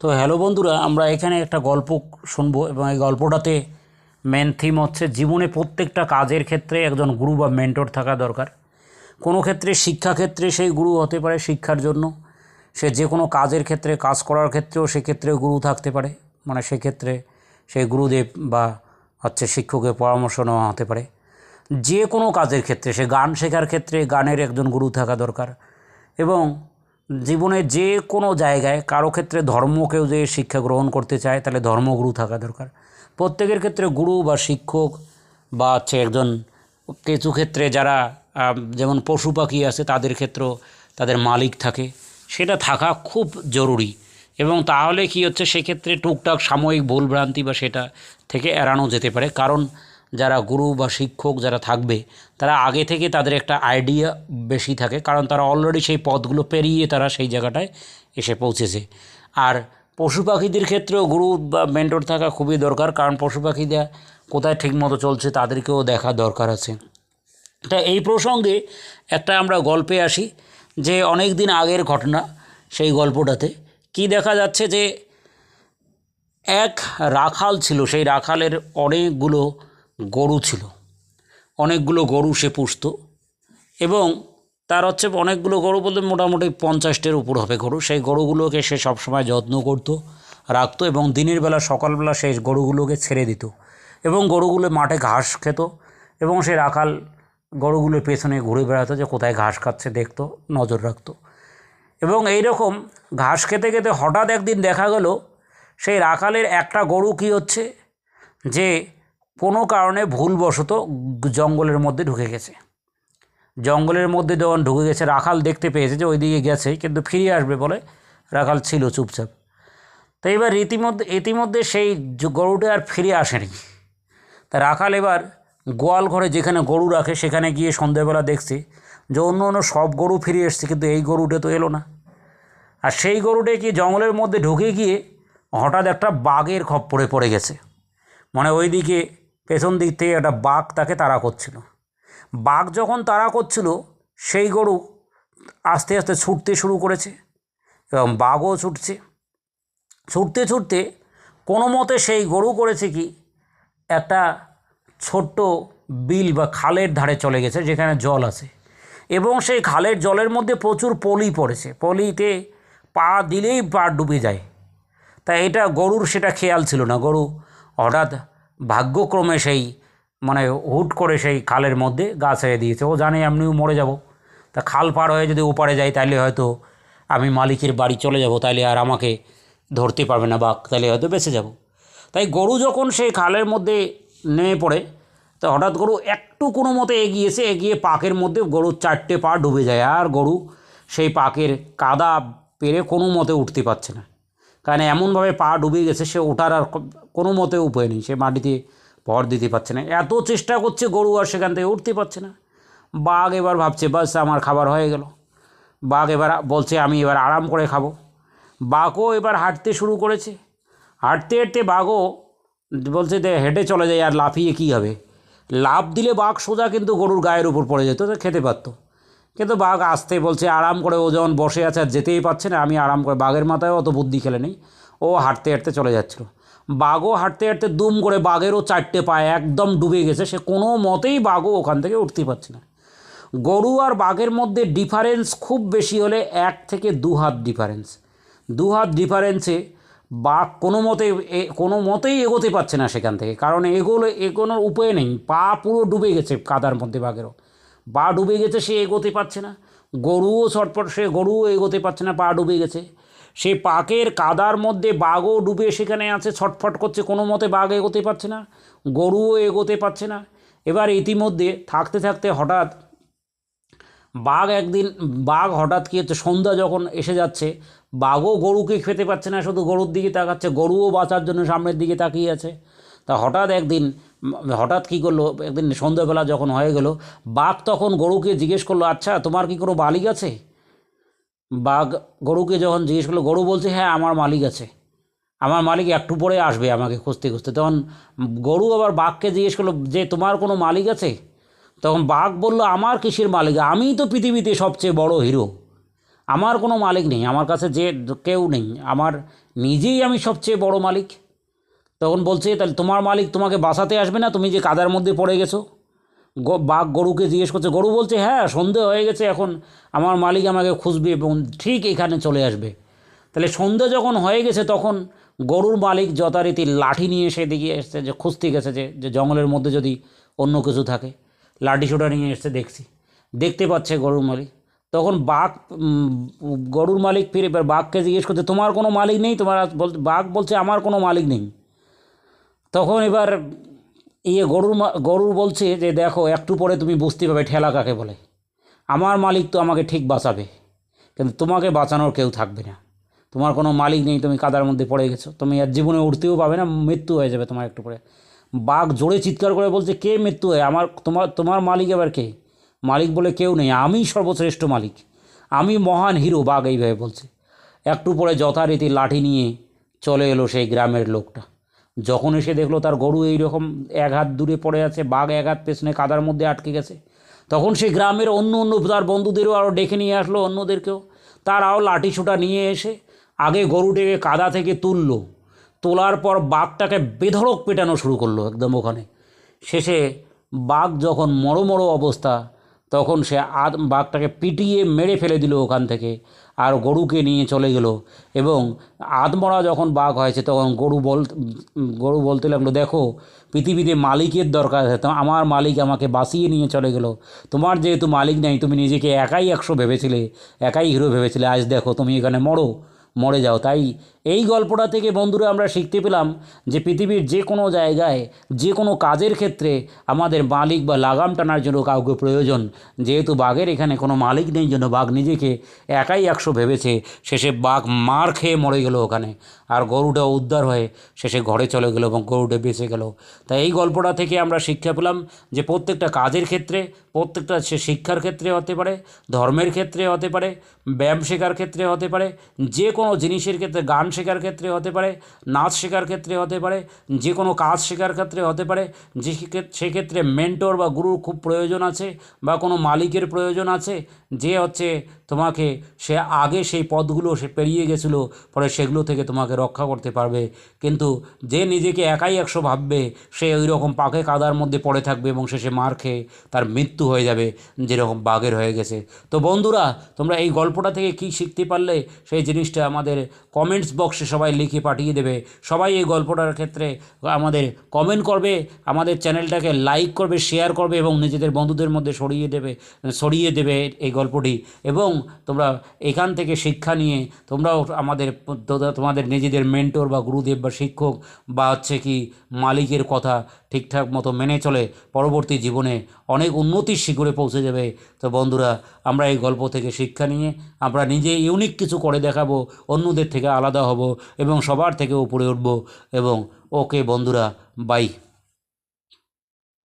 তো হ্যালো বন্ধুরা, আমরা এখানে একটা গল্প শুনব এবং এই গল্পটাতে মেন থিম হচ্ছে জীবনে প্রত্যেকটা কাজের ক্ষেত্রে একজন গুরু বা মেন্টর থাকা দরকার। কোনো ক্ষেত্রে শিক্ষাক্ষেত্রে সেই গুরু হতে পারে শিক্ষার জন্য। সে যে কোনো কাজের ক্ষেত্রে, কাজ করার ক্ষেত্রেও সেক্ষেত্রে গুরু থাকতে পারে। মানে সেক্ষেত্রে সেই গুরুদেব বা হচ্ছে শিক্ষকের পরামর্শ নেওয়া হতে পারে। যে কোনো কাজের ক্ষেত্রে, সে গান শেখার ক্ষেত্রে গানের একজন গুরু থাকা দরকার। এবং জীবনে যে কোনো জায়গায় কারও ক্ষেত্রে ধর্মকেও যে শিক্ষা গ্রহণ করতে চায়, তাহলে ধর্মগুরু থাকা দরকার। প্রত্যেকের ক্ষেত্রে গুরু বা শিক্ষক বা হচ্ছে একজন কিছু ক্ষেত্রে যারা যেমন পশু পাখি আছে, তাদের ক্ষেত্রেও তাদের মালিক থাকে। সেটা থাকা খুব জরুরি। এবং তাহলে কি হচ্ছে, সেক্ষেত্রে টুকটাক সাময়িক ভুলভ্রান্তি বা সেটা থেকে এড়ানো যেতে পারে। কারণ যারা গুরু বা শিক্ষক যারা থাকবে, তারা আগে থেকে তাদের একটা আইডিয়া বেশি থাকে, কারণ তারা অলরেডি সেই পথগুলো পেরিয়ে তারা সেই জায়গাটায় এসে পৌঁছেছে। আর পশু পাখিদের ক্ষেত্রেও গুরু বা মেন্টর থাকা খুবই দরকার, কারণ পশু পাখিরা কোথায় ঠিকমতো চলছে তাদেরকেও দেখা দরকার আছে। তা এই প্রসঙ্গে একটা আমরা গল্পে আসি, যে অনেক দিন আগের ঘটনা সেই গল্পটাতে। কি দেখা যাচ্ছে যে এক রাখাল ছিল, সেই রাখালের অনেকগুলো গরু ছিল। অনেকগুলো গরু সে পুষত এবং তার হচ্ছে অনেকগুলো গরু বলতে মোটামুটি পঞ্চাশটের উপর হবে গরু। সেই গরুগুলোকে সে সবসময় যত্ন করত, রাখতো এবং দিনের বেলা, সকালবেলা সেই গরুগুলোকে ছেড়ে দিত এবং গরুগুলো মাঠে ঘাস খেত এবং সে রাখাল গরুগুলোর পেছনে ঘুরে বেড়াতো যে কোথায় ঘাস খাচ্ছে দেখতো, নজর রাখতো। এবং এই রকম ঘাস খেতে খেতে হঠাৎ একদিন দেখা গেল, সেই রাখালের একটা গরু কী হচ্ছে যে কোনো কারণে ভুলবশত জঙ্গলের মধ্যে ঢুকে গেছে। জঙ্গলের মধ্যে যখন ঢুকে গেছে, রাখাল দেখতে পেয়েছে যে ওইদিকে গেছে, কিন্তু ফিরে আসবে বলে রাখাল ছিল চুপচাপ। তো এবার ইতিমধ্যে ইতিমধ্যে সেই গরুটা আর ফিরে আসেনি। তা রাখাল এবার গোয়াল ঘরে যেখানে গরু রাখে, সেখানে গিয়ে সন্ধ্যেবেলা দেখছে যে অন্য অন্য সব গরু ফিরে এসছে, কিন্তু এই গরুটা তো এলো না। আর সেই গরুটা কি জঙ্গলের মধ্যে ঢুকে গিয়ে হঠাৎ একটা বাঘের খপ্পরে পড়ে গেছে। মানে ওইদিকে পেছন দিক থেকে একটা বাঘ তাকে তাড়া করছিল। বাঘ যখন তাড়া করছিল, সেই গরু আস্তে আস্তে ছুটতে শুরু করেছে এবং বাঘও ছুটছে। ছুটতে ছুটতে কোনো মতে সেই গরু করেছে কি, একটা ছোট্ট বিল বা খালের ধারে চলে গেছে, যেখানে জল আছে। এবং সেই খালের জলের মধ্যে প্রচুর পলি পড়েছে। পলিতে পা দিলেই পা ডুবে যায়। তা এটা গরুর সেটা খেয়াল ছিল না। গরু হঠাৎ ভাগ্যক্রমে সেই মানে হুট করে সেই খালের মধ্যে গা ছেড়ে দিয়েছে। ও জানে এমনিও মরে যাব। তা খাল পার হয়ে যদি ওপারে যাই তাহলে হয়তো আমি মালিকের বাড়ি চলে যাব। তাহলে আর আমাকে ধরতে পারবে না বাঘ তাহলে হয়তো বেঁচে যাব। তাই গরু যখন সেই খালের মধ্যে নেমে পড়ে, তো হঠাৎ গরু একটু কোনো মতে এগিয়েছে এগিয়ে পাকের মধ্যে গরুর চারটে পা ডুবে যায়। আর গরু সেই পাকের কাদা পেরে কোনো মতে উঠতে পারছে না। কারণ এমনভাবে পা ডুবে গেছে, সে ওঠার আর কোনো মতে উপায় নেই। সে মাটিতে ভর দিতে পারছে না। এত চেষ্টা করছে গরু আর সেখান থেকে উঠতে পারছে না। বাঘ এবার ভাবছে, বাস, আমার খাবার হয়ে গেল। বাঘ এবার বলছে, আমি এবার আরাম করে খাব। বাঘও এবার হাঁটতে শুরু করেছে। হাঁটতে হাঁটতে বাঘও বলছে যে হেঁটে চলে যায় আর লাফিয়ে কী হবে? লাফ দিলে বাঘ সোজা কিন্তু গরুর গায়ের উপর পড়ে যেত, তো খেতে পারতো। কিন্তু বাঘ আসতে বলছে, আরাম করে ও যখন বসে আছে আর যেতেই পারছে না, আমি আরাম করে বাঘের মাথায় অত বুদ্ধি খেলে নেই। ও হাঁটতে হাঁটতে চলে যাচ্ছিল। বাঘও হাঁটতে হাঁটতে দুম করে বাঘেরও চারটে পায়ে একদম ডুবে গেছে, সে কোনো মতেই বাঘও ওখান থেকে উঠতে পারছে না। গরু আর বাঘের মধ্যে ডিফারেন্স খুব বেশি হলে এক থেকে দু হাত ডিফারেন্স দু হাত ডিফারেন্সে বাঘ কোনো মতে কোনো মতেই এগোতে পারছে না সেখান থেকে। কারণ এগোলে, এগোনোর উপায় নেই। পা পুরো ডুবে গেছে কাদার মধ্যে বাঘেরও। পা ডুবে গেছে, সে এগোতে পারছে না। গরুও ছটপট সে গরুও এগোতে পারছে না, পা ডুবে গেছে। সে পাকের কাদার মধ্যে বাঘও ডুবে সেখানে আছে, ছটফট করছে, কোনো মতে বাঘ এগোতে পারছে না, গরুও এগোতে পারছে না। এবার ইতিমধ্যে থাকতে থাকতে হঠাৎ বাঘ একদিন, বাঘ হঠাৎ কী হচ্ছে, সন্ধ্যা যখন এসে যাচ্ছে, বাঘও গরুকে খেতে পারছে না, শুধু গরুর দিকে তাকাচ্ছে, গরুও বাঁচার জন্য সামনের দিকে তাকিয়ে আছে। তা হঠাৎ একদিন হঠাৎ কী করল? একদিন সন্ধ্যাবেলা যখন হয়ে গেল, বাঘ তখন গরুকে জিজ্ঞেস করল আচ্ছা তোমার কি কোনো মালিক আছে? বাঘ গরুকে যখন জিজ্ঞেস করল, গরু বলছে হ্যাঁ আমার মালিক আছে। আমার মালিক একটু পরে আসবে আমাকে খুঁজতে খুঁজতে। তখন গরু আবার বাঘকে জিজ্ঞেস করল, যে তোমার কোনো মালিক আছে? তখন বাঘ বলল, আমার কিসের মালিক? আমিই তো পৃথিবীতে সবচেয়ে বড় হিরো। আমার কোনো মালিক নেই। আমার কাছে যে কেউ নেই। আমার নিজেই আমি সবচেয়ে বড় মালিক। তখন বলছে তাহলে তোমার মালিক তোমাকে বাঁচাতে আসবে না? তুমি যে কাদার মধ্যে পড়ে গেছো? বাঘ গরুকে জিজ্ঞেস করছে, গরু বলছে হ্যাঁ সন্ধে হয়ে গেছে এখন, আমার মালিক আমাকে খুঁজবে এবং ঠিক এখানে চলে আসবে। তাহলে সন্ধে যখন হয়ে গেছে তখন গরুর মালিক যথারীতি লাঠি নিয়ে এসে দিকে এসছে যে খুঁজতে গেছে যে যে জঙ্গলের মধ্যে যদি অন্য কিছু থাকে। লাঠি ছোটা নিয়ে এসছে, দেখছি। দেখতে পাচ্ছে গরুর মালিক। তখন বাঘ গরুর মালিক ফিরে বাঘকে জিজ্ঞেস করছে, তোমার কোনো মালিক নেই? তোমার আজ বল, বাঘ বলছে, আমার কোনো মালিক নেই। তখন এবার ইয়ে গরুর মা- গরুর বলছে যে, দেখো, একটু পরে তুমি বুঝতে পারবে ঠেলা কাকে বলে। আমার মালিক তো আমাকে ঠিক বাঁচাবে, কিন্তু তোমাকে বাঁচানোর কেউ থাকবে না। তোমার কোনো মালিক নেই, তুমি কাদার মধ্যে পড়ে গেছো। তুমি আর জীবনে উঠতেও পাবে না, মৃত্যু হয়ে যাবে তোমার একটু পরে। বাঘ জোরে চিৎকার করে বলছে, কে মৃত্যু হয়? আমার, তোমার তোমার মালিক এবার কে? মালিক বলে, কেউ নেই, আমি সর্বশ্রেষ্ঠ মালিক। আমি মহান হিরো, বাঘ এইভাবে বলছে। একটু পরে যথারীতি লাঠি নিয়ে চলে এলো সেই গ্রামের লোকটা। যখন এসে দেখল তার গরু এইরকম এক হাত দূরে পড়ে আছে, বাঘ এক হাত পেছনে কাদার মধ্যে আটকে গেছে, তখন সেই গ্রামের অন্য অন্য তার বন্ধুদেরও আরও ডেকে নিয়ে আসলো অন্যদেরকেও। তারাও লাঠি ছোটা নিয়ে এসে আগে গরুটিকে কাদা থেকে তুললো, তোলার পর বাঘটাকে বেধড়ক পেটানো শুরু করল একদম ওখানে। শেষে বাঘ যখন মরো মরো অবস্থা, তখন সে আদ, বাঘটাকে পিটিয়ে মেরে ফেলে দিল ওখান থেকে। আর গরুকে নিয়ে চলে গেল। এবং আধমরা যখন বাঘ হয়েছে, তখন গরু বল গরু বলতে লাগল, দেখো, পৃথিবীতে মালিকের দরকার আছে আমার মালিক আমাকে বাঁচিয়ে নিয়ে চলে গেল। তোমার যেহেতু মালিক নেই, তুমি নিজেকে একাই একশো ভেবেছিলে, একাই হিরো ভেবেছিলে, আজ দেখো তুমি এখানে মরো। মরে যাও। তাই এই গল্পটা থেকে বন্ধুরা আমরা শিখতে পেলাম যে পৃথিবীর যে কোনো জায়গায়, যে কোনো কাজের ক্ষেত্রে আমাদের মালিক বা লাগাম টানার জন্য কাউকে প্রয়োজন। যেহেতু বাঘের এখানে কোনো মালিক নেই জন্য বাঘ নিজেকে একাই একশো ভেবেছে, শেষে বাঘ মার খেয়ে মরে গেল ওখানে। আর গরুটা উদ্ধার হয়ে শেষে ঘরে চলে গেল এবং গরুটা বেঁচে গেল। তাই এই গল্পটা থেকে আমরা শিক্ষা পেলাম যে প্রত্যেকটা কাজের ক্ষেত্রে, প্রত্যেকটা সে শিক্ষার ক্ষেত্রে হতে পারে, ধর্মের ক্ষেত্রে হতে পারে, ব্যায়াম শেখার ক্ষেত্রে হতে পারে, যে কোনো জিনিসের ক্ষেত্রে, গান শেখার ক্ষেত্রে হতে পারে, নাচ শেখার ক্ষেত্রে হতে পারে, যে কোনো কাজ শেখার ক্ষেত্রে হতে পারে, যে সেক্ষেত্রে মেন্টর বা গুরুর খুব প্রয়োজন আছে বা কোনো মালিকের প্রয়োজন আছে, যে হচ্ছে তোমাকে সে আগে সেই পথগুলো সে পেরিয়ে গেছিল, পরে সেগুলো থেকে তোমাকে রক্ষা করতে পারবে। কিন্তু যে নিজেকে একাই একশো ভাববে, সে ওই রকম পাকে কাদার মধ্যে পড়ে থাকবে এবং শেষে মার খেয়ে তার মৃত্যু হয়ে যাবে, যেরকম বাঘের হয়ে গেছে। তো বন্ধুরা, তোমরা এই গল্পটা থেকে কী শিখতে পারলে, সেই জিনিসটা আমাদের কমেন্টস বক্সে সবাই লিখে পাঠিয়ে দেবে। সবাই এই গল্পটার ক্ষেত্রে আমাদের কমেন্ট করবে, আমাদের চ্যানেলটাকে লাইক করবে, শেয়ার করবে এবং নিজেদের বন্ধুদের মধ্যে সরিয়ে দেবে সরিয়ে দেবে এই গল্পটি। এবং তোমরা এখান থেকে শিক্ষা নিয়ে তোমরাও আমাদের তোমাদের নিজেদের মেন্টর বা গুরুদেব বা শিক্ষক বা হচ্ছে কি মালিকের কথা ঠিকঠাক মতো মেনে চলে পরবর্তী জীবনে অনেক উন্নতির শিখরে পৌঁছে যাবে। তো বন্ধুরা, আমরা এই গল্প থেকে শিক্ষা নিয়ে আমরা নিজে ইউনিক কিছু করে দেখাবো, অন্যদের থেকে আলাদা হব এবং সবার থেকে উপরে উঠব এবং ওকে বন্ধুরা বাই